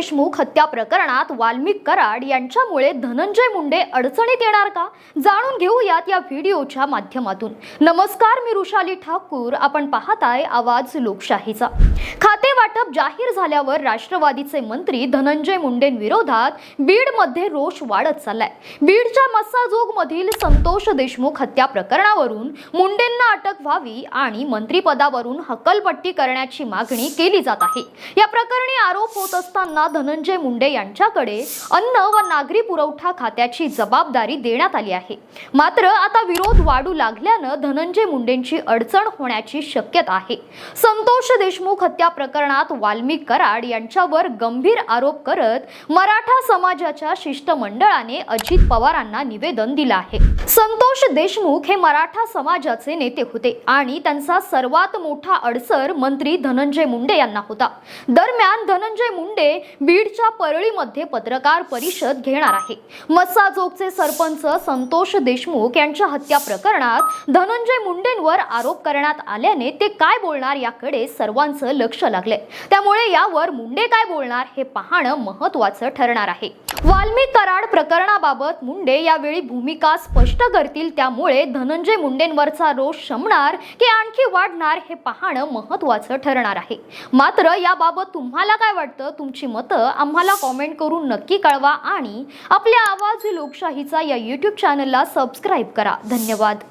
देशमुख हत्या प्रकरणात वाल्मिक कराड यांच्यामुळे धनंजय मुंडे अडचणीत येणार का? जाणून घेऊयात या व्हिडिओच्या माध्यमातून. नमस्कार मी रुशाली ठाकूर. आपण पाहताय आवाज लोकशाहीचा. खाते वाटप जाहीर झाल्यावर राष्ट्रवादीचे मंत्री धनंजय मुंडेंविरोधात बीडमध्ये रोष वाढत चाललाय. बीडच्या मस्साजोगमधील संतोष देशमुख हत्या प्रकरणावरून मुंडेंना अटक व्हावी आणि मंत्रिपदावरून हकलपट्टी करण्याची मागणी केली जात आहे. या प्रकरणी आरोप होत असताना धनंजय मुंडे यांच्याकडे अन्न व नागरी पुरवठा खात्याची जबाबदारी देण्यात आली आहे. मात्र आता विरोध वाढू लागल्यानं धनंजय मुंडेंची अडचण होण्याची शक्यता आहे. संतोष देशमुख हत्या प्रकरणात वाल्मिक कराड यांच्यावर गंभीर आरोप करत मराठा समाजाच्या शिष्टमंडळाने अजित पवारांना निवेदन दिलं आहे. संतोष देशमुख हे मराठा समाजाचे नेते होते आणि त्यांचा सर्वात मोठा अडसर मंत्री धनंजय मुंडे यांना होता. दरम्यान धनंजय मुंडे बीडच्या परळीमध्ये पत्रकार परिषद घेणार आहे. मस्साजोगचे सरपंच संतोष देशमुख यांच्या हत्या प्रकरणात धनंजय मुंडेंवर आरोप करण्यात आल्याने ते काय बोलणार याकडे सर्वांचं लक्ष लागले त्यामुळे यावर मुंडे काय बोलणार हे पाहणं महत्वाचं ठरणार आहे. वाल्मी कराड प्रकरणाबाबत मुंडे यावेळी भूमिका स्पष्ट करतील त्यामुळे धनंजय मुंडेंवरचा रोष शमणार की आणखी वाढणार हे पाहणं महत्वाचं ठरणार आहे. मात्र याबाबत तुम्हाला काय वाटतं? तुमची मत मतं आम्हाला कॉमेंट करून नक्की कळवा आणि आपल्या आवाज लोकशाहीचा या यूट्यूब चॅनलला सबस्क्राईब करा. धन्यवाद.